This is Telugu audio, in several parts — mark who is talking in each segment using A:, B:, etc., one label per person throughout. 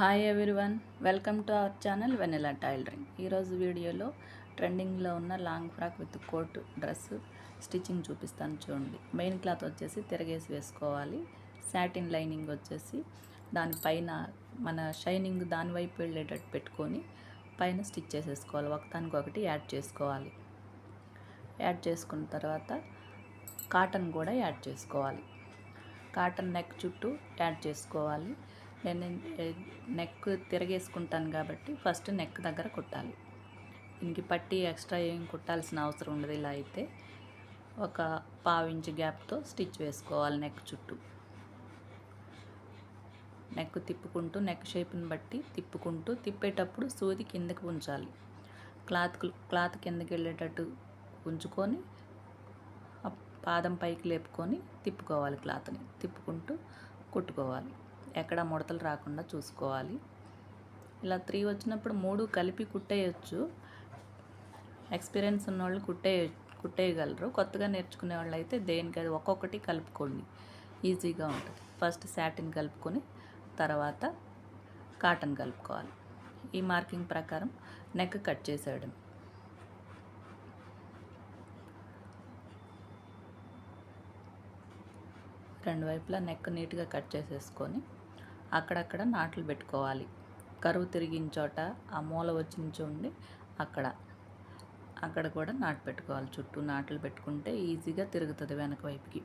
A: Hi everyone welcome to our channel Vennela tailoring ఈరోజు వీడియోలో ట్రెండింగ్లో ఉన్న long frock with coat dress stitching చూపిస్తాను చూడండి. మెయిన్ క్లాత్ వచ్చేసి తిరగేసి వేసుకోవాలి. సాటిన్ లైనింగ్ వచ్చేసి దానిపైన మన షైనింగ్ దాని వైపు వెళ్ళేటట్టు పెట్టుకొని పైన స్టిచ్ చేసేసుకోవాలి. ఒకదానికి ఒకటి యాడ్ చేసుకోవాలి. యాడ్ చేసుకున్న తర్వాత కాటన్ కూడా యాడ్ చేసుకోవాలి. కాటన్ నెక్ చుట్టూ యాడ్ చేసుకోవాలి. నేను నెక్ తిరగేసుకుంటాను కాబట్టి ఫస్ట్ నెక్ దగ్గర కుట్టాలి. దీనికి పట్టి ఎక్స్ట్రా ఏం కుట్టాల్సిన అవసరం ఉండదు. ఇలా అయితే ఒక పావు ఇంచు గ్యాప్తో స్టిచ్ వేసుకోవాలి నెక్ చుట్టూ. నెక్ తిప్పుకుంటూ నెక్ షేప్ని బట్టి తిప్పుకుంటూ తిప్పేటప్పుడు సూది కిందకి ఉంచాలి. క్లాత్ క్లాత్ కిందకి వెళ్ళేటట్టు ఉంచుకొని పాదం పైకి లేపుకొని తిప్పుకోవాలి క్లాత్ని తిప్పుకుంటూ కుట్టుకోవాలి. ఎక్కడ ముడతలు రాకుండా చూసుకోవాలి. ఇలా త్రీ వచ్చినప్పుడు మూడు కలిపి కుట్టేయచ్చు. ఎక్స్పీరియన్స్ ఉన్నవాళ్ళు కుట్టే కుట్టేయగలరు. కొత్తగా నేర్చుకునే వాళ్ళు అయితే దేనికి అది ఒక్కొక్కటి కలుపుకోండి. ఈజీగా ఉంటుంది. ఫస్ట్ శాటిన్ కలుపుకొని తర్వాత కాటన్ కలుపుకోవాలి. ఈ మార్కింగ్ ప్రకారం నెక్ కట్ చేసేయడం. రెండు వైపులా నెక్ నీట్గా కట్ చేసేసుకొని అక్కడక్కడ నాట్లు పెట్టుకోవాలి. కరువు తిరిగిన చోట ఆ మూల వచ్చిన చూడండి అక్కడ. అక్కడ కూడా నాటు పెట్టుకోవాలి. చుట్టూ నాట్లు పెట్టుకుంటే ఈజీగా తిరుగుతుంది వెనక వైపుకి.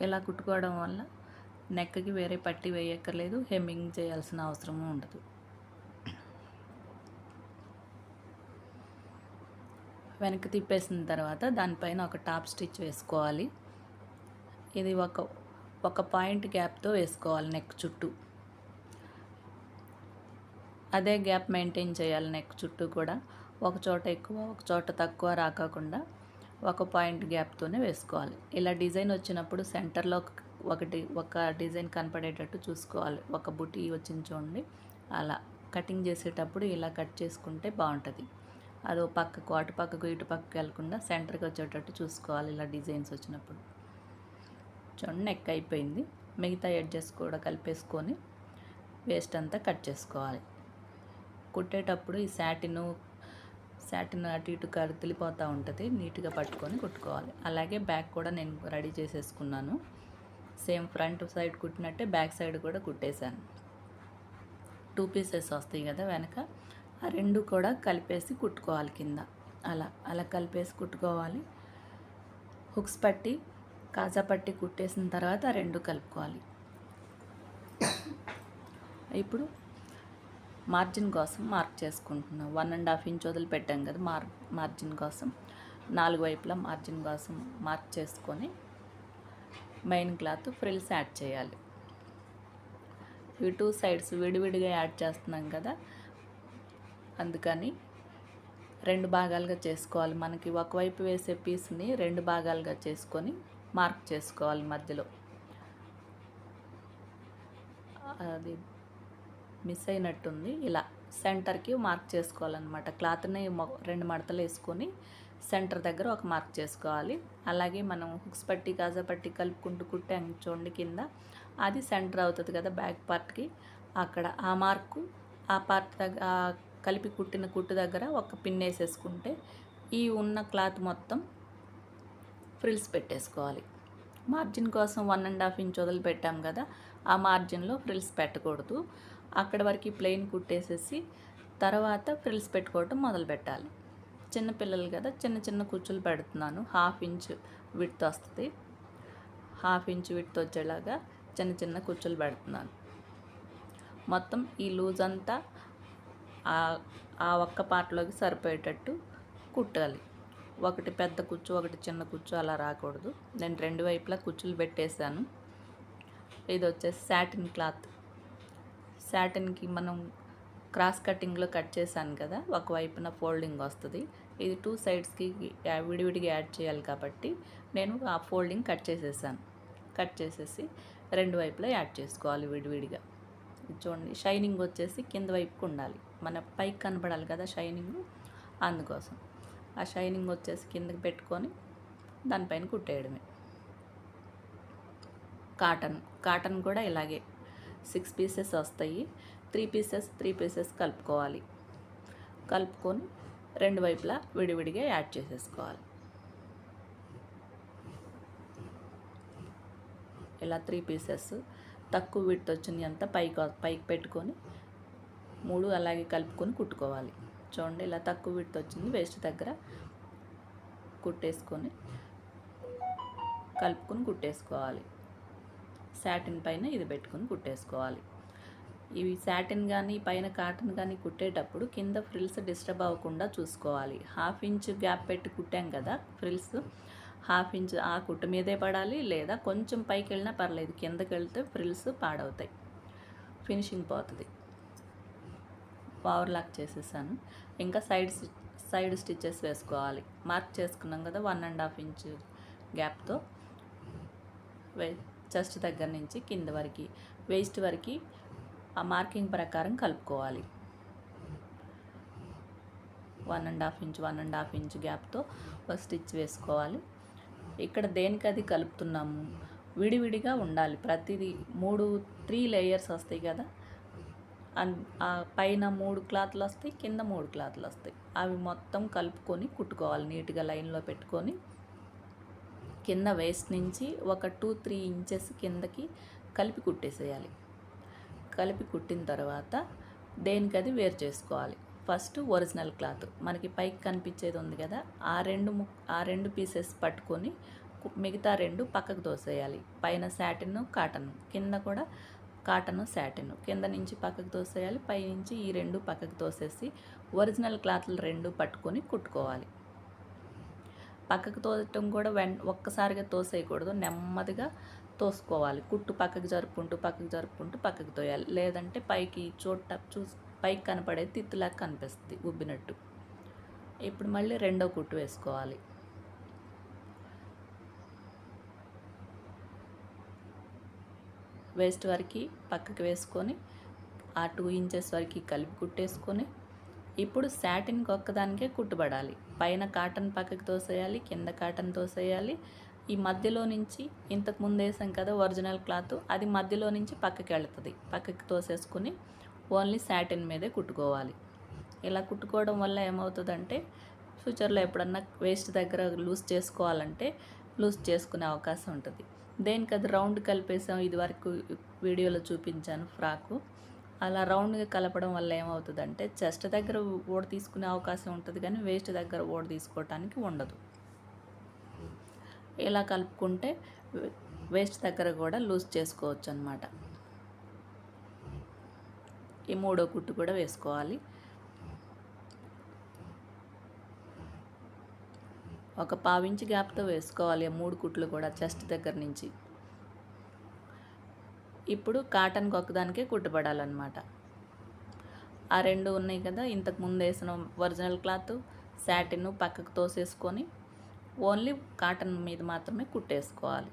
A: ఇలా కుట్టుకోవడం వల్ల నెక్కకి వేరే పట్టి వేయక్కర్లేదు హెమ్మింగ్ చేయాల్సిన అవసరము ఉండదు. వెనక్కి తిప్పేసిన తర్వాత దానిపైన ఒక టాప్ స్టిచ్ వేసుకోవాలి. ఇది ఒక ఒక పాయింట్ గ్యాప్తో వేసుకోవాలి నెక్ చుట్టూ. అదే గ్యాప్ మెయింటైన్ చేయాలి నెక్ చుట్టూ కూడా. ఒక చోట ఎక్కువ ఒక చోట తక్కువ రాకాకుండా ఒక పాయింట్ గ్యాప్తోనే వేసుకోవాలి. ఇలా డిజైన్ వచ్చినప్పుడు సెంటర్లో ఒకటి ఒక డిజైన్ కనపడేటట్టు చూసుకోవాలి. ఒక బుటీ వచ్చింది చూడండి. అలా కటింగ్ చేసేటప్పుడు ఇలా కట్ చేసుకుంటే బాగుంటుంది. అది పక్కకు అటు పక్కకు ఇటు పక్కకు వెళ్ళకుండా సెంటర్కి వచ్చేటట్టు చూసుకోవాలి ఇలా డిజైన్స్ వచ్చినప్పుడు. చూడండి నెక్ అయిపోయింది. మిగతా ఎడ్జెస్ కూడా కలిపేసుకొని వేస్ట్ అంతా కట్ చేసుకోవాలి. కుట్టేటప్పుడు ఈ శాటిను శాటిన్ అటు ఇటు కదిలిపోతూ ఉంటుంది. నీట్గా పట్టుకొని కుట్టుకోవాలి. అలాగే బ్యాక్ కూడా నేను రెడీ చేసేసుకున్నాను. సేమ్ ఫ్రంట్ సైడ్ కుట్టినట్టే బ్యాక్ సైడ్ కూడా కుట్టేశాను. టూ పీసెస్ వస్తాయి కదా వెనక. ఆ రెండు కూడా కలిపేసి కుట్టుకోవాలి కింద. అలా అలా కలిపేసి కుట్టుకోవాలి. హుక్స్ పట్టి కాజా పట్టి కుట్టేసిన తర్వాత రెండు కలుపుకోవాలి. ఇప్పుడు మార్జిన్ కోసం మార్క్ చేసుకుంటున్నాం. వన్ అండ్ హాఫ్ ఇంచ్ వదిలి పెట్టాం కదా మార్ మార్జిన్ కోసం. నాలుగు వైపులా మార్జిన్ కోసం మార్క్ చేసుకొని మెయిన్ క్లాత్ ఫ్రిల్స్ యాడ్ చేయాలి. ఇవి టూ సైడ్స్ విడివిడిగా యాడ్ చేస్తున్నాం కదా. అందుకని రెండు భాగాలుగా చేసుకోవాలి. మనకి ఒకవైపు వేసే పీస్ని రెండు భాగాలుగా చేసుకొని మార్క్ చేసుకోవాలి మధ్యలో. అది మిస్ అయినట్టుంది. ఇలా సెంటర్కి మార్క్ చేసుకోవాలన్నమాట. క్లాత్ని రెండు మడతలు వేసుకొని సెంటర్ దగ్గర ఒక మార్క్ చేసుకోవాలి. అలాగే మనం హుక్స్ పట్టి గాజా పట్టి కలుపుకుంటూ కుట్టాం చూడండి కింద అది సెంటర్ అవుతుంది కదా బ్యాక్ పార్ట్కి అక్కడ ఆ మార్కు ఆ పార్ట్ దగ్గర కలిపి కుట్టిన కుట్టు దగ్గర ఒక పిన్ వేసేసుకుంటే ఈ ఉన్న క్లాత్ మొత్తం ఫ్రిల్స్ పెట్టేసుకోవాలి. మార్జిన్ కోసం వన్ అండ్ హాఫ్ ఇంచ్ వదిలిపెట్టాం కదా ఆ మార్జిన్లో ఫ్రిల్స్ పెట్టకూడదు. అక్కడ వరకు ప్లెయిన్ కుట్టేసేసి తర్వాత ఫ్రిల్స్ పెట్టుకోవటం మొదలు పెట్టాలి చిన్నపిల్లలు కదా చిన్న చిన్న కుచ్చులు పెడుతున్నాను. హాఫ్ ఇంచ్ విడ్త్ వస్తుంది. హాఫ్ ఇంచ్ విడ్త్ వచ్చేలాగా చిన్న చిన్న కుచ్చులు పెడుతున్నాను. మొత్తం ఈ లూజ్ అంతా ఆ ఒక్క పార్ట్లోకి సరిపోయేటట్టు కుట్టాలి. ఒకటి పెద్ద కుచ్చు ఒకటి చిన్న కుచ్చు అలా రాకూడదు. నేను రెండు వైపులా కుచ్చులు పెట్టేశాను. ఇది వచ్చేసి శాటిన్ క్లాత్ శాటిన్కి మనం క్రాస్ కటింగ్లో కట్ చేశాను కదా ఒకవైపున ఫోల్డింగ్ వస్తుంది. ఇది టూ సైడ్స్కి విడివిడిగా యాడ్ చేయాలి కాబట్టి నేను ఆ ఫోల్డింగ్ కట్ చేసేసాను. కట్ చేసేసి రెండు వైపులా యాడ్ చేసుకోవాలి విడివిడిగా. చూడండి షైనింగ్ వచ్చేసి కింద వైపుకు ఉండాలి. మన పైకి కనపడాలి కదా షైనింగ్ అందుకోసం. ఆ షైనింగ్ వచ్చేసి కిందకి పెట్టుకొని దానిపైన కుట్టేయడమే. కాటన్ కాటన్ కూడా ఇలాగే సిక్స్ పీసెస్ వస్తాయి. త్రీ పీసెస్ త్రీ పీసెస్ కలుపుకోవాలి. కలుపుకొని రెండు వైపులా విడివిడిగా యాడ్ చేసేసుకోవాలి. ఇలా త్రీ పీసెస్ తక్కువ విడ్త్ వచ్చింది అంతా పైకి పైకి పెట్టుకొని మూడు అలాగే కలుపుకొని కుట్టుకోవాలి. చూడండి ఇలా తక్కువ విడత వచ్చింది. వేస్ట్ దగ్గర కుట్టేసుకొని కలుపుకొని కుట్టేసుకోవాలి. శాటిన్ పైన ఇది పెట్టుకొని కుట్టేసుకోవాలి. ఇవి శాటిన్ కానీ పైన కాటన్ కానీ కుట్టేటప్పుడు కింద ఫ్రిల్స్ డిస్టర్బ్ అవ్వకుండా చూసుకోవాలి. హాఫ్ ఇంచ్ గ్యాప్ పెట్టి కుట్టాం కదా ఫ్రిల్స్ హాఫ్ ఇంచ్ ఆ కుట్టు మీదే పడాలి లేదా కొంచెం పైకి వెళ్ళినా పర్లేదు కిందకి వెళ్తే ఫ్రిల్స్ పాడవుతాయి. ఫినిషింగ్ పోతుంది. పవర్ లాక్ చేసేసాను. ఇంకా సైడ్ సైడ్ స్టిచ్చెస్ వేసుకోవాలి. మార్క్ చేసుకున్నాం కదా వన్ అండ్ హాఫ్ ఇంచ్ గ్యాప్తో. వే చెస్ట్ దగ్గర నుంచి కింద వరకు వేస్ట్ వరకు ఆ మార్కింగ్ ప్రకారం కలుపుకోవాలి. One and half inch one and half inch గ్యాప్తో ఒక స్టిచ్ వేసుకోవాలి. ఇక్కడ దేనికది కలుపుతున్నాము? విడివిడిగా ఉండాలి. ప్రతిదీ మూడు త్రీ లేయర్స్ వస్తాయి కదా పైన మూడు క్లాత్లు వస్తాయి కింద మూడు క్లాత్లు వస్తాయి. అవి మొత్తం కలుపుకొని కుట్టుకోవాలి నీట్గా లైన్లో పెట్టుకొని. కింద వేస్ట్ నుంచి ఒక టూ త్రీ ఇంచెస్ కిందకి కలిపి కుట్టేసేయాలి. కలిపి కుట్టిన తర్వాత దేనికి అది వేరు చేసుకోవాలి. First original cloth. మనకి పైకి కనిపించేది ఉంది కదా ఆ రెండు ము ఆ రెండు పీసెస్ పట్టుకొని మిగతా రెండు పక్కకు తోసేయాలి. పైన శాటిన్ కాటన్. కింద కూడా కాటన్ శాటిన్ కింద నుంచి పక్కకు తోసేయాలి. పై నుంచి ఈ రెండు పక్కకు తోసేసి ఒరిజినల్ క్లాత్లు రెండు పట్టుకొని కుట్టుకోవాలి. పక్కకు తోయటం కూడా వెన్ ఒక్కసారిగా తోసేయకూడదు. నెమ్మదిగా తోసుకోవాలి. కుట్టు పక్కకు జరుపుకుంటూ పక్కకు జరుపుకుంటూ పక్కకు తోయాలి. లేదంటే పైకి చోట చూసి పైకి కనపడేది తిత్తులాగా కనిపిస్తుంది ఉబ్బినట్టు. ఇప్పుడు మళ్ళీ రెండో కుట్టు వేసుకోవాలి. వేస్ట్ వరకు పక్కకి వేసుకొని ఆ టూ ఇంచెస్ వరకు కలిపి కుట్టేసుకొని ఇప్పుడు శాటిన్కి ఒక్కదానికే కుట్టుబడాలి. పైన కాటన్ పక్కకి తోసేయాలి కింద కాటన్ తోసేయాలి. ఈ మధ్యలో నుంచి ఇంతకు ముందు వేసాం కదా ఒరిజినల్ క్లాత్ అది మధ్యలో నుంచి పక్కకి వెళుతుంది. పక్కకి తోసేసుకుని ఓన్లీ శాటిన్ మీదే కుట్టుకోవాలి. ఇలా కుట్టుకోవడం వల్ల ఏమవుతుందంటే ఫ్యూచర్లో ఎప్పుడన్నా వేస్ట్ దగ్గర లూజ్ చేసుకోవాలంటే లూజ్ చేసుకునే అవకాశం ఉంటుంది. దేనికి అది రౌండ్ కలిపేసాం ఇదివరకు వీడియోలో చూపించాను ఫ్రాకు. అలా రౌండ్గా కలపడం వల్ల ఏమవుతుందంటే చెస్ట్ దగ్గర ఓడ తీసుకునే అవకాశం ఉంటుంది కానీ వేస్ట్ దగ్గర ఓడ తీసుకోవటానికి ఉండదు. ఇలా కలుపుకుంటే వేస్ట్ దగ్గర కూడా లూజ్ చేసుకోవచ్చు అనమాట ఈ మూడో కుట్టు కూడా వేసుకోవాలి. ఒక పావించి గ్యాప్తో వేసుకోవాలి మూడు కుట్లు కూడా చెస్ట్ దగ్గర నుంచి. ఇప్పుడు కాటన్కి ఒకదానికే కుట్టుబడాలన్నమాట ఆ రెండు ఉన్నాయి కదా ఇంతకు ముందు వేసిన ఒరిజినల్ క్లాత్ శాటిన్ పక్కకు తోసేసుకొని ఓన్లీ కాటన్ మీద మాత్రమే కుట్టేసుకోవాలి.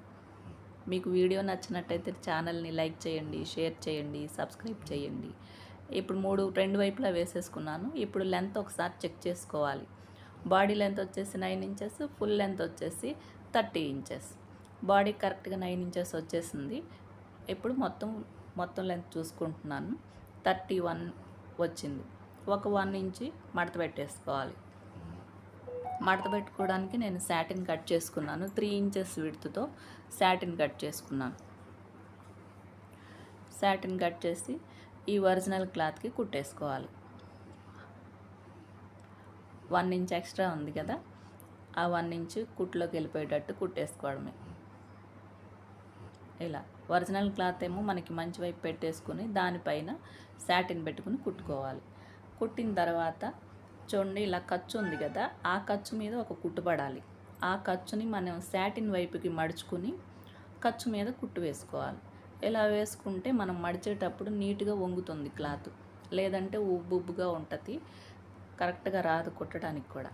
A: మీకు వీడియో నచ్చినట్టయితే ఛానల్ని లైక్ చేయండి షేర్ చేయండి సబ్స్క్రైబ్ చేయండి. ఇప్పుడు మూడు రెండు వైపులా వేసేసుకున్నాను. ఇప్పుడు లెంత్ ఒకసారి చెక్ చేసుకోవాలి. బాడీ లెంత్ వచ్చేసి నైన్ ఇంచెస్ ఫుల్ లెంత్ వచ్చేసి థర్టీ ఇంచెస్. బాడీ కరెక్ట్గా నైన్ ఇంచెస్ వచ్చేసింది. ఇప్పుడు మొత్తం మొత్తం లెంత్ చూసుకుంటున్నాను. థర్టీ వన్ వచ్చింది. ఒక వన్ ఇంచి మడత పెట్టేసుకోవాలి. మడత పెట్టుకోవడానికి నేను శాటిన్ కట్ చేసుకున్నాను. త్రీ ఇంచెస్ విడుతుతో శాటిన్ కట్ చేసుకున్నాను. శాటిన్ కట్ చేసి ఈ ఒరిజినల్ క్లాత్కి కుట్టేసుకోవాలి. వన్ ఇంచ్ ఎక్స్ట్రా ఉంది కదా ఆ వన్ ఇంచ్ కుట్లోకి వెళ్ళిపోయేటట్టు కుట్టేసుకోవడమే. ఇలా ఒరిజినల్ క్లాత్ ఏమో మనకి మంచి వైపు పెట్టేసుకుని దానిపైన శాటిన్ పెట్టుకుని కుట్టుకోవాలి. కుట్టిన తర్వాత చూడండి ఇలా ఖర్చు ఉంది కదా ఆ ఖర్చు మీద ఒక కుట్టు పడాలి. ఆ ఖర్చుని మనం శాటిన్ వైపుకి మడుచుకుని ఖర్చు మీద కుట్టు వేసుకోవాలి. ఇలా వేసుకుంటే మనం మడిచేటప్పుడు నీట్గా వంగుతుంది క్లాత్. లేదంటే ఉబ్బుబ్బుగా ఉంటుంది. కరెక్ట్గా రాదు కుట్టడానికి కూడా.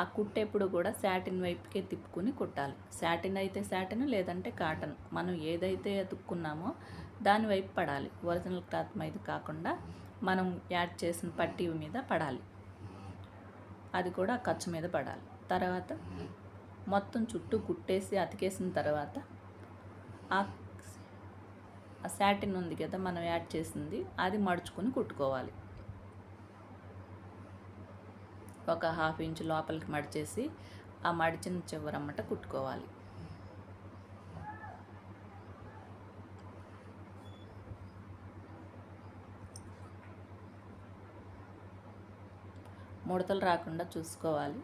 A: ఆ కుట్టేప్పుడు కూడా శాటిన్ వైపుకే తిప్పుకుని కుట్టాలి. శాటిన్ అయితే శాటిన్ లేదంటే కాటన్. మనం ఏదైతే అతుక్కున్నామో దాని వైపు పడాలి. ఒరిజినల్ క్లాత్ మీద కాకుండా మనం యాడ్ చేసిన పట్టి మీద పడాలి. అది కూడా ఖర్చు మీద పడాలి. తర్వాత మొత్తం చుట్టూ కుట్టేసి అతికేసిన తర్వాత ఆ ఆ శాటిన్ ఉంది కదా మనం యాడ్ చేసింది అది మడుచుకొని కుట్టుకోవాలి. ఒక హాఫ్ ఇంచ్ లోపలికి మడిచేసి ఆ మడిచిన చివరమ్మట కుట్టుకోవాలి. ముడతలు రాకుండా చూసుకోవాలి.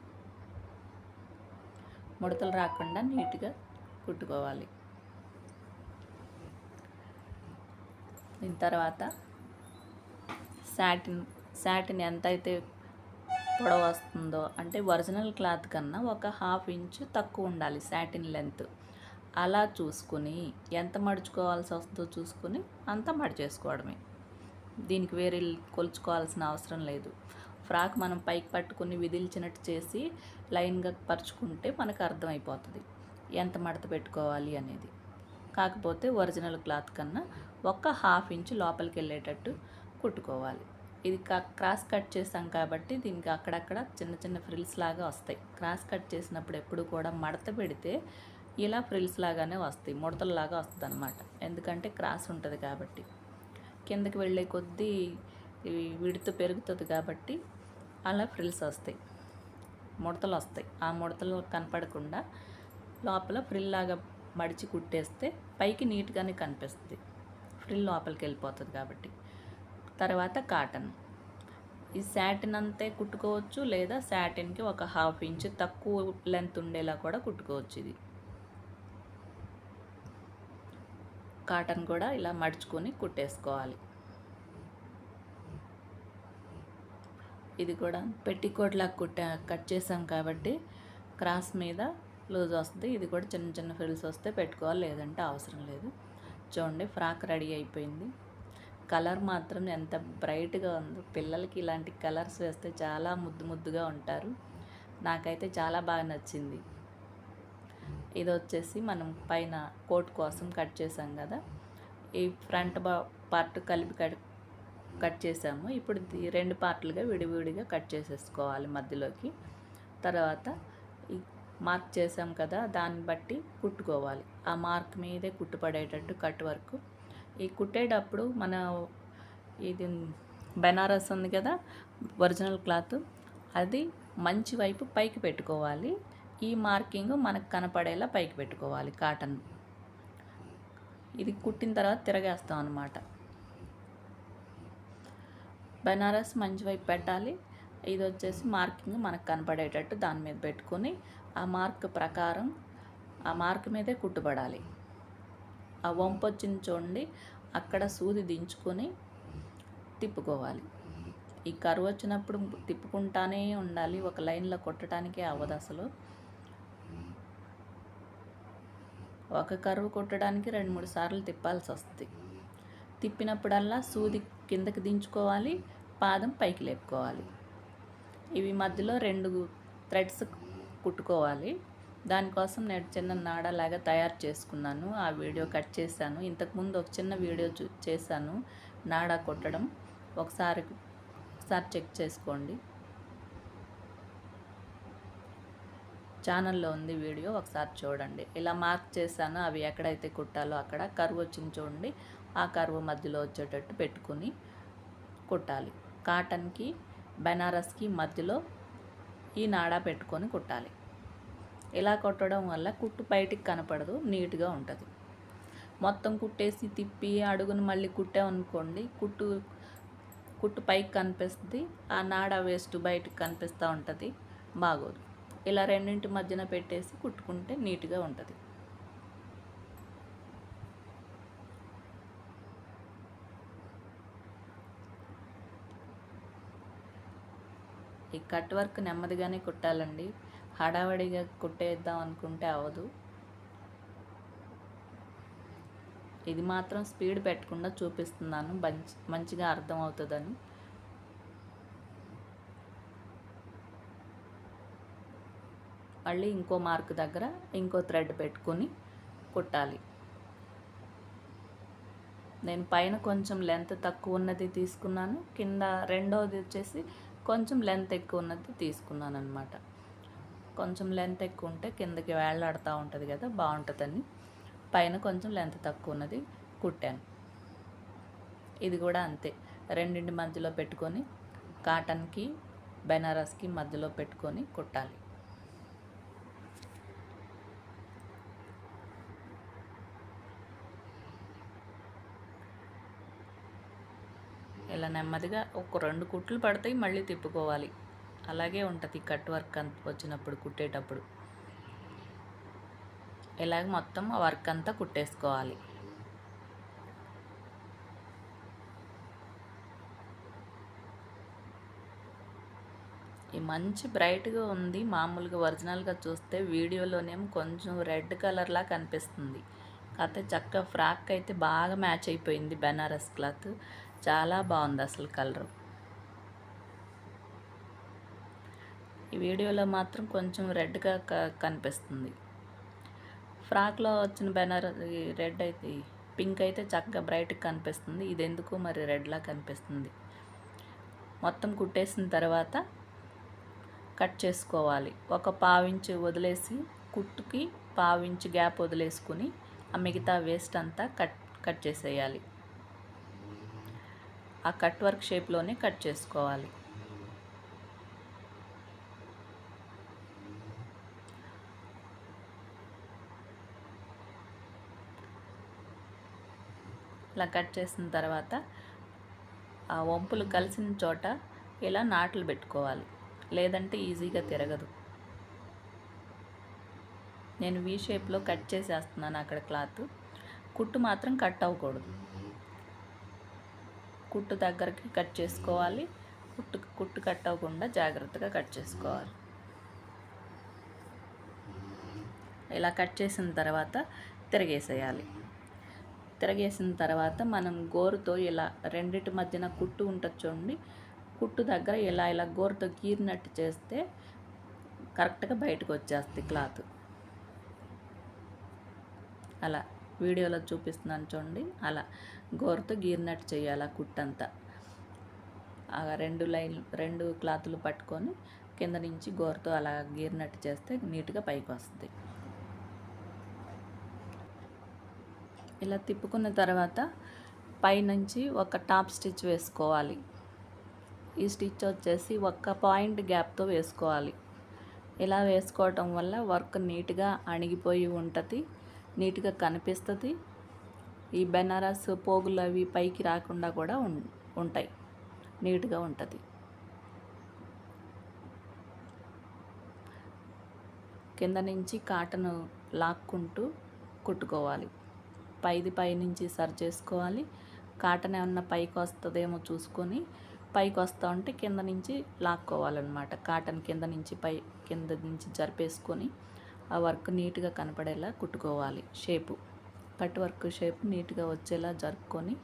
A: ముడతలు రాకుండా నీట్గా కుట్టుకోవాలి. దీని తర్వాత శాటిన్ శాటిన్ ఎంత అయితే పొడవు వస్తుందో అంటే ఒరిజినల్ క్లాత్ కన్నా ఒక హాఫ్ ఇంచ్ తక్కువ ఉండాలి శాటిన్ లెంత్. అలా చూసుకుని ఎంత మడుచుకోవాల్సి వస్తుందో చూసుకుని అంత మడిచేసుకోవడమే దీనికి వేరే కొలుచుకోవాల్సిన అవసరం లేదు. ఫ్రాక్ మనం పైకి పట్టుకుని విదిల్చినట్టు చేసి లైన్గా పరుచుకుంటే మనకు అర్థమైపోతుంది ఎంత మడత పెట్టుకోవాలి అనేది. కాకపోతే ఒరిజినల్ క్లాత్ కన్నా ఒక్క హాఫ్ ఇంచ్ లోపలికి వెళ్ళేటట్టు కుట్టుకోవాలి. ఇది క్రాస్ కట్ చేసాం కాబట్టి దీనికి అక్కడక్కడ చిన్న చిన్న ఫ్రిల్స్ లాగా వస్తాయి. క్రాస్ కట్ చేసినప్పుడు ఎప్పుడు కూడా మడత పెడితే ఇలా ఫ్రిల్స్ లాగానే వస్తాయి. ముడతల్లాగా వస్తుంది అనమాట ఎందుకంటే క్రాస్ ఉంటుంది కాబట్టి. కిందకి వెళ్ళే కొద్దీ విడుతూ పెరుగుతుంది కాబట్టి అలా ఫ్రిల్స్ వస్తాయి. ముడతలు వస్తాయి. ఆ ముడతలు కనపడకుండా లోపల ఫ్రిల్ లాగా మడిచి కుట్టేస్తే పైకి నీట్గానే కనిపిస్తుంది. ఫ్రిల్ లోపలికి వెళ్ళిపోతుంది కాబట్టి. తర్వాత కాటన్. ఈ శాటిన్ అంతే కుట్టుకోవచ్చు లేదా శాటిన్కి ఒక హాఫ్ ఇంచ్ తక్కువ లెంత్ ఉండేలా కూడా కుట్టుకోవచ్చు ఇది. కాటన్ కూడా ఇలా మడుచుకొని కుట్టేసుకోవాలి. ఇది కూడా పెట్టికోట్లా కుట్టా కట్ చేసాం కాబట్టి క్రాస్ మీద లూజ్ వస్తుంది. ఇది కూడా చిన్న చిన్న ఫ్రిల్స్ వస్తే పెట్టుకోవాలి లేదంటే అవసరం లేదు. చూడండి ఫ్రాక్ రెడీ అయిపోయింది. కలర్ మాత్రం ఎంత బ్రైట్గా ఉందో. పిల్లలకి ఇలాంటి కలర్స్ వేస్తే చాలా ముద్దు ముద్దుగా ఉంటారు. నాకైతే చాలా బాగా నచ్చింది. ఇది వచ్చేసి మనం పైన కోట్ కోసం కట్ చేసాం కదా. ఈ ఫ్రంట్ పార్ట్ కలిపి కట్ కట్ చేసాము. ఇప్పుడు రెండు పార్ట్లుగా విడివిడిగా కట్ చేసేసుకోవాలి మధ్యలోకి. తర్వాత ఈ మార్క్ చేసాం కదా దాన్ని బట్టి కుట్టుకోవాలి. ఆ మార్క్ మీదే కుట్టుపడేటట్టు కట్ వర్క్ ఈ కుట్టేటప్పుడు మన ఇది బెనారస్ ఉంది కదా ఒరిజినల్ క్లాత్ అది మంచి వైపు పైకి పెట్టుకోవాలి. ఈ మార్కింగ్ మనకు కనపడేలా పైకి పెట్టుకోవాలి కాటన్. ఇది కుట్టిన తర్వాత తిరగేస్తాం అనమాట బెనారస్ మంచి వైపు పెట్టాలి. ఇది వచ్చేసి మార్కింగ్ మనకు కనపడేటట్టు దాని మీద పెట్టుకొని ఆ మార్క్ ప్రకారం ఆ మార్క్ మీదే కుట్టుబడాలి. ఆ వంపు వచ్చింది చూడండి అక్కడ సూది దించుకొని తిప్పుకోవాలి. ఈ కరువు వచ్చినప్పుడు తిప్పుకుంటానే ఉండాలి ఒక లైన్లో కొట్టడానికే అవ్వదు అసలు. ఒక కరువు కొట్టడానికి రెండు మూడు సార్లు తిప్పాల్సి వస్తుంది. తిప్పినప్పుడల్లా సూది కిందకి దించుకోవాలి పాదం పైకి లేపుకోవాలి. ఇవి మధ్యలో రెండు థ్రెడ్స్ కుట్టుకోవాలి. దానికోసం నేను చిన్న నాడలాగా తయారు చేసుకున్నాను. ఆ వీడియో కట్ చేశాను. ఇంతకుముందు ఒక చిన్న వీడియో చూ చేశాను. నాడా కొట్టడం. ఒకసారి ఒకసారి చెక్ చేసుకోండి. ఛానల్లో ఉంది వీడియో. ఒకసారి చూడండి. ఇలా మార్క్ చేశాను. అవి ఎక్కడైతే కుట్టాలో అక్కడ. కరువు వచ్చింది చూడండి. ఆ కరువు మధ్యలో వచ్చేటట్టు పెట్టుకుని కుట్టాలి. కాటన్కి బెనారస్కి మధ్యలో ఈ నాడా పెట్టుకొని కుట్టాలి. ఇలా కొట్టడం వల్ల కుట్టు బయటికి కనపడదు నీట్గా ఉంటుంది. మొత్తం కుట్టేసి తిప్పి అడుగును మళ్ళీ కుట్టామనుకోండి కుట్టు కుట్టు పైకి కనిపిస్తుంది ఆ నాడ వేస్ట్ బయటకు కనిపిస్తూ ఉంటుంది బాగోదు. ఇలా రెండింటి మధ్యన పెట్టేసి కుట్టుకుంటే నీట్గా ఉంటుంది. ఈ కట్ వర్క్ నెమ్మదిగానే కుట్టాలండి. హడావడిగా కుట్టేద్దాం అనుకుంటే అవ్వదు. ఇది మాత్రం స్పీడ్ పెట్టకుండా చూపిస్తున్నాను. మంచి మంచిగా అర్థమవుతుందని మళ్ళీ ఇంకో మార్క్ దగ్గర ఇంకో థ్రెడ్ పెట్టుకొని కుట్టాలి. నేను పైన కొంచెం లెంత్ తక్కువ ఉన్నది తీసుకున్నాను. కింద రెండోది వచ్చేసి కొంచెం లెంత్ ఎక్కువ ఉన్నది తీసుకున్నాను అనమాట కొంచెం లెంత్ ఎక్కువ ఉంటే కిందకి వేళ్ళాడుతూ ఉంటుంది కదా బాగుంటుందని పైన కొంచెం లెంత్ తక్కువ ఉన్నది కుట్టాను. ఇది కూడా అంతే. రెండింటి మధ్యలో పెట్టుకొని కాటన్కి బెనారస్కి మధ్యలో పెట్టుకొని కుట్టాలి. ఇలా నెమ్మదిగా ఒక రెండు కుట్లు పడతాయి మళ్ళీ తిప్పుకోవాలి. అలాగే ఉంటుంది కట్ వర్క్ అంత వచ్చినప్పుడు కుట్టేటప్పుడు. ఇలాగ మొత్తం ఆ వర్క్ అంతా కుట్టేసుకోవాలి. ఈ మంచి బ్రైట్గా ఉంది. మామూలుగా ఒరిజినల్గా చూస్తే వీడియోలోనేమో కొంచెం రెడ్ కలర్లా కనిపిస్తుంది. కాకపోతే చక్క ఫ్రాక్ అయితే బాగా మ్యాచ్ అయిపోయింది బెనారస్ క్లాత్. చాలా బాగుంది అసలు కలర్. ఈ వీడియోలో మాత్రం కొంచెం రెడ్గా క- కనిపిస్తుంది. ఫ్రాక్లో వచ్చిన బెనర్ రెడ్ అయితే పింక్ అయితే చక్కగా బ్రైట్గా కనిపిస్తుంది. ఇది ఎందుకు మరి రెడ్లా కనిపిస్తుంది? మొత్తం కుట్టేసిన తర్వాత కట్ చేసుకోవాలి. ఒక పావించు వదిలేసి కుట్టుకి పావించు గ్యాప్ వదిలేసుకుని ఆ మిగతా వేస్ట్ అంతా కట్ కట్ చేసేయాలి. ఆ కట్ వర్క్ షేప్లోనే కట్ చేసుకోవాలి. ఇలా కట్ చేసిన తర్వాత ఆ వంపులు కలిసిన చోట ఇలా నాట్లు పెట్టుకోవాలి. లేదంటే ఈజీగా తిరగదు. నేను వీ షేప్లో కట్ చేసేస్తున్నాను అక్కడ క్లాత్. కుట్టు మాత్రం కట్ అవ్వకూడదు. కుట్టు దగ్గరికి కట్ చేసుకోవాలి. కుట్టు కుట్టు కట్ అవ్వకుండా జాగ్రత్తగా కట్ చేసుకోవాలి. ఇలా కట్ చేసిన తర్వాత తిరగేసేయాలి. తిరగేసిన తర్వాత మనం గోరుతో ఇలా రెండిటి మధ్యన కుట్టు ఉంటుంది చూడండి. కుట్టు దగ్గర ఇలా ఇలా గోరుతో గీరినట్టు చేస్తే కరెక్ట్గా బయటకు వచ్చేస్తుంది క్లాత్. అలా వీడియోలో చూపిస్తున్నాను చూడండి. అలా గోరతో గీరినట్టు చేయాలి ఆ కుట్టంతా. రెండు లైన్ రెండు క్లాతులు పట్టుకొని కింద నుంచి గోరతో అలా గీరినట్టు చేస్తే నీట్గా పైకి వస్తుంది. ఇలా తిప్పుకున్న తర్వాత పైనుంచి ఒక టాప్ స్టిచ్ వేసుకోవాలి. ఈ స్టిచ్ వచ్చేసి ఒక్క పాయింట్ గ్యాప్తో వేసుకోవాలి. ఇలా వేసుకోవటం వల్ల వర్క్ నీట్గా అణిగిపోయి ఉంటుంది. నీట్గా కనిపిస్తుంది. ఈ బెనారస్ పోగులు అవి పైకి రాకుండా కూడా ఉంటాయి. నీట్గా ఉంటుంది. కింద నుంచి కాటన్ లాక్కుంటూ కుట్టుకోవాలి. పైది పైనుంచి సరి చేసుకోవాలి. కాటన్ ఏమన్నా పైకి వస్తుందేమో చూసుకొని పైకి వస్తూ ఉంటే కింద నుంచి లాక్కోవాలన్నమాట. కాటన్ కింద నుంచి పై కింద నుంచి జరిపేసుకొని ఆ వర్క్ నీట్గా కనపడేలా కుట్టుకోవాలి. షేపు. కట్ వర్క్ షేప్ నీట్గా వచ్చేలా జరుపుకొని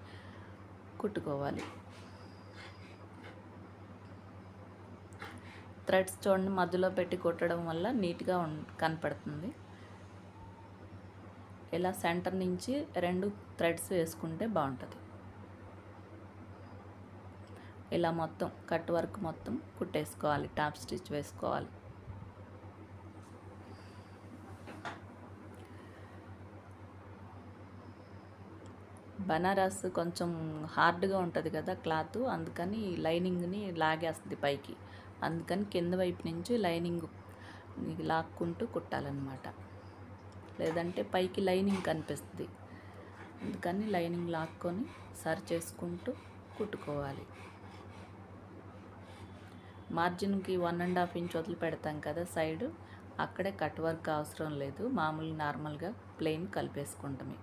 A: కుట్టుకోవాలి. థ్రెడ్స్ చూడండి మధ్యలో పెట్టి కుట్టడం వల్ల నీట్గా కనపడుతుంది. ఇలా సెంటర్ నుంచి రెండు థ్రెడ్స్ వేసుకుంటే బాగుంటుంది. ఇలా మొత్తం కట్ వర్క్ మొత్తం కుట్టేసుకోవాలి. టాప్ స్టిచ్ వేసుకోవాలి. బనారస్ కొంచెం హార్డ్గా ఉంటుంది కదా క్లాత్ అందుకని లైనింగ్ని లాగేస్తుంది పైకి. అందుకని కింద వైపు నుంచి లైనింగ్ లాక్కుంటూ కుట్టాలన్నమాట. లేదంటే పైకి లైనింగ్ కనిపిస్తుంది. అందుకని లైనింగ్ లాక్కొని సరి చేసుకుంటూ కుట్టుకోవాలి. మార్జిన్కి వన్ అండ్ హాఫ్ ఇంచ్ వదిలి పెడతాం కదా సైడ్ అక్కడే కట్ వర్క్ అవసరం లేదు. మామూలు నార్మల్గా ప్లెయిన్ కలిపేసుకుంటామే.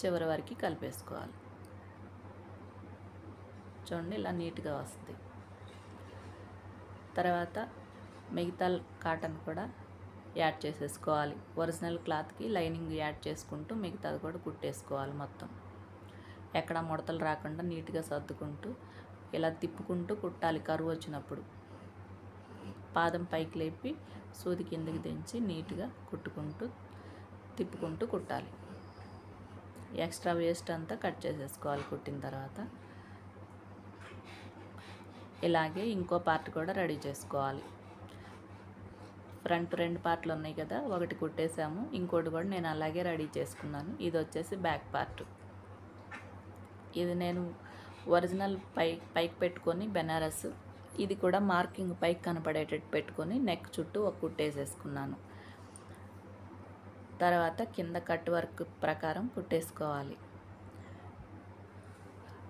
A: చివరి వరకు కలిపేసుకోవాలి. చూడండి ఇలా నీట్గా వస్తుంది. తర్వాత మిగతా కాటన్ కూడా యాడ్ చేసేసుకోవాలి. ఒరిజినల్ క్లాత్కి లైనింగ్ యాడ్ చేసుకుంటూ మిగతాది కూడా కుట్టేసుకోవాలి మొత్తం. ఎక్కడ ముడతలు రాకుండా నీట్గా సర్దుకుంటూ ఇలా తిప్పుకుంటూ కుట్టాలి కరువు వచ్చినప్పుడు. పాదం పైకి లేపి సూది కిందకి దించి నీట్గా కుట్టుకుంటూ తిప్పుకుంటూ కుట్టాలి. ఎక్స్ట్రా వేస్ట్ అంతా కట్ చేసేసుకోవాలి కుట్టిన తర్వాత. ఇలాగే ఇంకో పార్ట్ కూడా రెడీ చేసుకోవాలి. ఫ్రంట్ రెండు పార్ట్లు ఉన్నాయి కదా ఒకటి కుట్టేసాము ఇంకోటి కూడా నేను అలాగే రెడీ చేసుకున్నాను. ఇది వచ్చేసి బ్యాక్ పార్ట్. ఇది నేను ఒరిజినల్ పై పైకి పెట్టుకొని బెనారస్ ఇది కూడా మార్కింగ్ పైకి కనపడేటట్టు పెట్టుకొని నెక్ చుట్టూ ఒక కుట్టేసేసుకున్నాను. తర్వాత కింద కట్ వర్క్ ప్రకారం కుట్టేసుకోవాలి.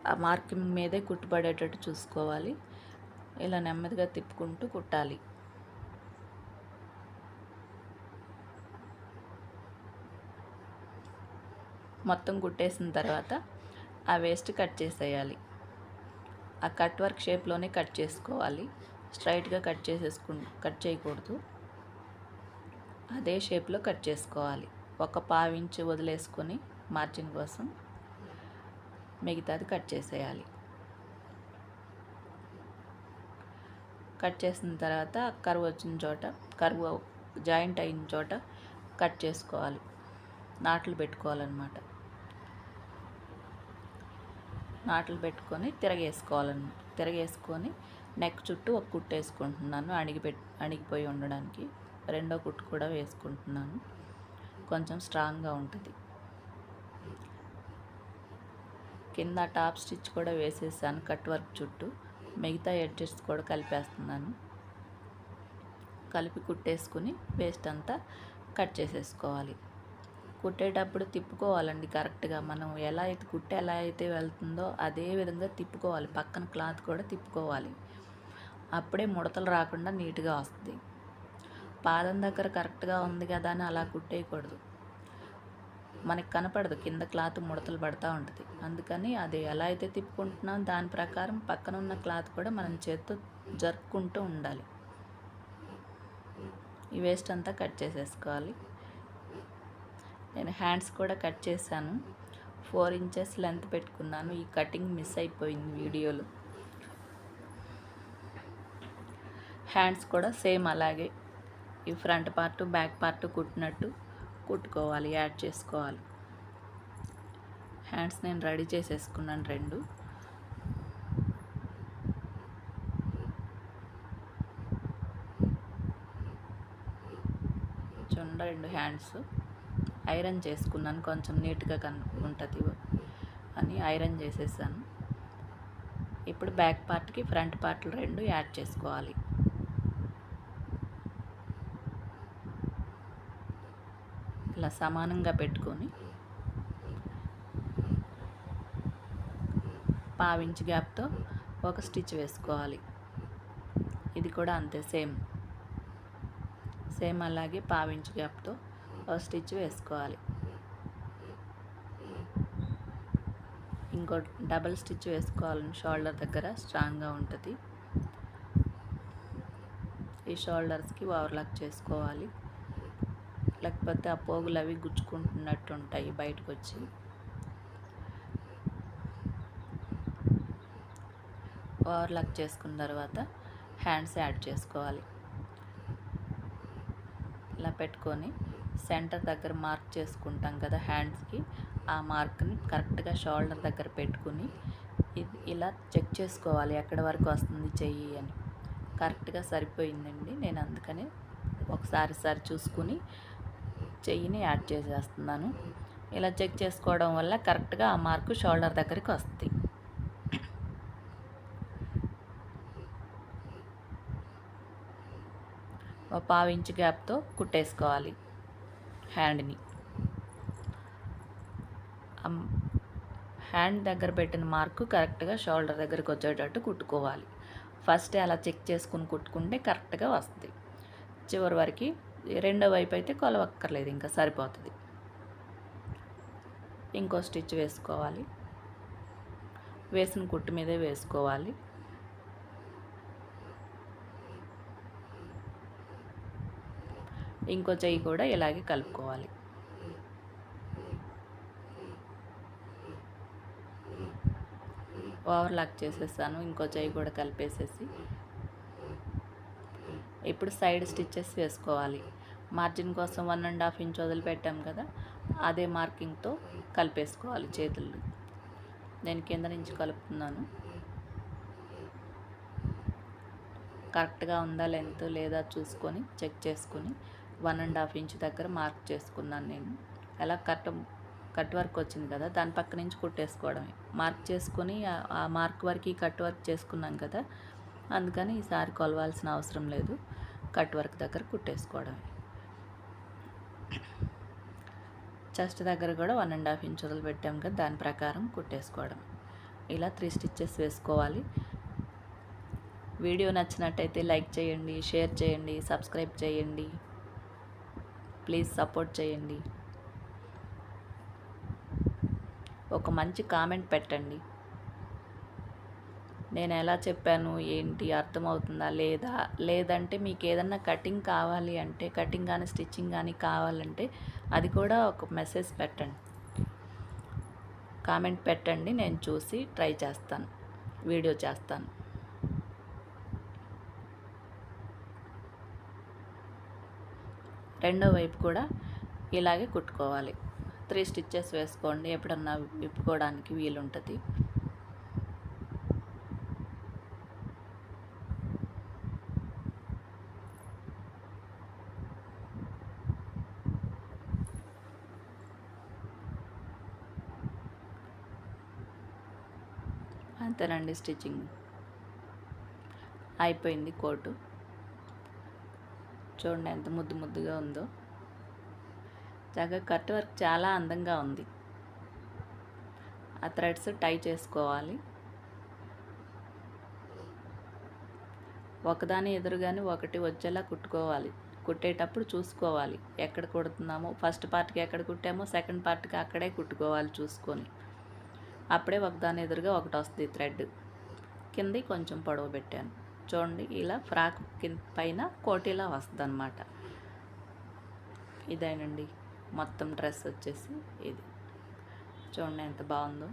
A: ఆ మార్కింగ్ మీదే కుట్టుపడేటట్టు చూసుకోవాలి. ఇలా నెమ్మదిగా తిప్పుకుంటూ కుట్టాలి. మొత్తం కుట్టేసిన తర్వాత ఆ వేస్ట్ కట్ చేసేయాలి. ఆ కట్ వర్క్ షేప్లోనే కట్ చేసుకోవాలి. స్ట్రైట్గా కట్ చేసేసుకు కట్ చేయకూడదు. అదే షేప్లో కట్ చేసుకోవాలి. ఒక పావించి వదిలేసుకొని మార్జిన్ కోసం మిగతాది కట్ చేసేయాలి. కట్ చేసిన తర్వాత కరువు వచ్చిన చోట కరువు జాయింట్ అయిన చోట కట్ చేసుకోవాలి. నాట్లు పెట్టుకోవాలన్నమాట. నాట్లు పెట్టుకొని తిరగేసుకోవాలని తిరగేసుకొని నెక్ చుట్టూ ఒక కుట్టు వేసుకుంటున్నాను అణిగి పెట్ అణిగిపోయి ఉండడానికి. రెండో కుట్టు కూడా వేసుకుంటున్నాను. కొంచెం స్ట్రాంగ్గా ఉంటుంది. కింద టాప్ స్టిచ్ కూడా వేసేసాను కట్ వర్క్ చుట్టూ. మిగతా ఎడ్జెస్ కూడా కలిపేస్తున్నాను. కలిపి కుట్టేసుకుని వేస్ట్ అంతా కట్ చేసేసుకోవాలి. కుట్టేటప్పుడు తిప్పుకోవాలండి కరెక్ట్గా. మనం ఎలా అయితే కుట్ట ఎలా అయితే వెళ్తుందో అదే విధంగా తిప్పుకోవాలి. పక్కన క్లాత్ కూడా తిప్పుకోవాలి. అప్పుడే ముడతలు రాకుండా నీట్గా వస్తుంది. పాదం దగ్గర కరెక్ట్గా ఉంది కదా అని అలా కుట్టేయకూడదు. మనకి కనపడదు కింద క్లాత్ ముడతలు పడుతూ ఉంటుంది. అందుకని అది ఎలా అయితే తిప్పుకుంటున్నాం దాని ప్రకారం పక్కన ఉన్న క్లాత్ కూడా మనం చేత్తో జరుపుకుంటూ ఉండాలి. ఈ వేస్ట్ అంతా కట్ చేసేసుకోవాలి. నేను హ్యాండ్స్ కూడా కట్ చేశాను. ఫోర్ ఇంచెస్ లెంత్ పెట్టుకున్నాను. ఈ కటింగ్ మిస్ అయిపోయింది వీడియోలో. హ్యాండ్స్ కూడా సేమ్ అలాగే ఈ ఫ్రంట్ పార్ట్ బ్యాక్ పార్ట్ కుట్టినట్టు కుట్టుకోవాలి యాడ్ చేసుకోవాలి. హ్యాండ్స్ నేను రెడీ చేసేసుకున్నాను రెండు. చూడండి రెండు హ్యాండ్స్. ఐరన్ చేసుకున్నాను కొంచెం నీట్గా కన్ ఉంటుంది అని ఐరన్ చేసేసాను. ఇప్పుడు బ్యాక్ పార్ట్కి ఫ్రంట్ పార్ట్లు రెండు యాడ్ చేసుకోవాలి. సమానంగా పెట్టుకొని పావించి గ్యాప్తో ఒక స్టిచ్ వేసుకోవాలి. ఇది కూడా అంతే సేమ్. సేమ్ అలాగే పావించి గ్యాప్తో ఒక స్టిచ్ వేసుకోవాలి. ఇంకో డబల్ స్టిచ్ వేసుకోవాలని షోల్డర్ దగ్గర స్ట్రాంగ్గా ఉంటుంది. ఈ షోల్డర్స్కి ఓవర్లాక్ చేసుకోవాలి. లేకపోతే ఆ పోగులు అవి గుచ్చుకుంటున్నట్టు ఉంటాయి బయటకు వచ్చి ఓవర్లాక్ చేసుకున్న తర్వాత హ్యాండ్స్ యాడ్ చేసుకోవాలి. ఇలా పెట్టుకొని సెంటర్ దగ్గర మార్క్ చేసుకుంటాం కదా హ్యాండ్స్కి. ఆ మార్క్ని కరెక్ట్గా షోల్డర్ దగ్గర పెట్టుకుని ఇది ఇలా చెక్ చేసుకోవాలి ఎక్కడి వరకు వస్తుంది చెయ్యి అని. కరెక్ట్గా సరిపోయిందండి. నేను అందుకని ఒకసారి సారి చూసుకుని చెయ్యిని యాడ్ చేసేస్తున్నాను. ఇలా చెక్ చేసుకోవడం వల్ల కరెక్ట్గా ఆ మార్కు షోల్డర్ దగ్గరికి వస్తుంది. ఒక పావు ఇంచు గ్యాప్తో కుట్టేసుకోవాలి హ్యాండ్ని. హ్యాండ్ దగ్గర పెట్టిన మార్కు కరెక్ట్గా షోల్డర్ దగ్గరికి వచ్చేటట్టు కుట్టుకోవాలి. ఫస్ట్ అలా చెక్ చేసుకుని కుట్టుకుంటే కరెక్ట్గా వస్తుంది. చివరి వరకు రెండో వైపు అయితే కొలవక్కర్లేదు ఇంకా సరిపోతుంది. ఇంకో స్టిచ్ వేసుకోవాలి. వేసిన కుట్టు మీదే వేసుకోవాలి. ఇంకో చెయ్యి కూడా ఇలాగే కలుపుకోవాలి. ఓవర్లాక్ చేసేసాను ఇంకో చెయ్యి కూడా కలిపేసేసి ఇప్పుడు సైడ్ స్టిచ్చెస్ వేసుకోవాలి. మార్జిన్ కోసం వన్ అండ్ హాఫ్ ఇంచ్ వదిలిపెట్టాం కదా అదే మార్కింగ్తో కలిపేసుకోవాలి చేతులు. నేను కింద నుంచి కలుపుతున్నాను. కరెక్ట్గా ఉందా లెంత్ లేదా చూసుకొని చెక్ చేసుకొని వన్ అండ్ హాఫ్ ఇంచ్ దగ్గర మార్క్ చేసుకున్నాను నేను. ఎలా కట్ కట్ వర్క్ వచ్చింది కదా దాని పక్క నుంచి కుట్టేసుకోవడమే. మార్క్ చేసుకొని ఆ- ఆ మార్క్ వరకు కట్ వర్క్ చేసుకున్నాం కదా అందుకని ఈసారి కొలవాల్సిన అవసరం లేదు. కట్ వర్క్ దగ్గర కుట్టేసుకోవడం చెస్ట్ దగ్గర కూడా వన్ అండ్ హాఫ్ ఇంచ్ వదిలి పెట్టాం కదా దాని ప్రకారం కుట్టేసుకోవడం ఇలా త్రీ స్టిచ్చెస్ వేసుకోవాలి. వీడియో నచ్చినట్టయితే లైక్ చేయండి షేర్ చేయండి సబ్స్క్రైబ్ చేయండి. ప్లీజ్ సపోర్ట్ చేయండి. ఒక మంచి కామెంట్ పెట్టండి. నేను ఎలా చెప్పాను? ఏంటి? అర్థమవుతుందా? లేదా? లేదంటే మీకు ఏదన్నా కటింగ్ కావాలి అంటే కటింగ్ కానీ స్టిచ్చింగ్ కానీ కావాలంటే అది కూడా ఒక మెసేజ్ పెట్టండి. కామెంట్ పెట్టండి. నేను చూసి ట్రై చేస్తాను. వీడియో చేస్తాను. రెండో వైపు కూడా ఇలాగే కుట్టుకోవాలి. త్రీ స్టిచ్చెస్ వేసుకోండి. ఎప్పుడన్నా విప్పుకోవడానికి వీలుంటుంది. అంతేనండి స్టిచ్చింగ్. అయిపోయింది కోటు. చూడండి ఎంత ముద్దు ముద్దుగా ఉందో. చక్కగా కట్ వర్క్ చాలా అందంగా ఉంది. ఆ థ్రెడ్స్ టై చేసుకోవాలి. ఒకదాని ఎదురుగానే ఒకటి వచ్చేలా కుట్టుకోవాలి. కుట్టేటప్పుడు చూసుకోవాలి. ఎక్కడ కుడుతున్నామో ఫస్ట్ పార్ట్కి ఎక్కడ కుట్టామో సెకండ్ పార్ట్కి అక్కడే కుట్టుకోవాలి చూసుకొని. అప్పుడే ఒకదాని ఎదురుగా ఒకటి వస్తుంది థ్రెడ్. కింది కొంచెం పొడవు పెట్టాను. చూడండి ఇలా ఫ్రాక్ కింద పైన కోటిలా వస్తుంది అనమాట ఇదేనండి మొత్తం డ్రెస్ వచ్చేసి ఇది. చూడండి ఎంత బాగుందో.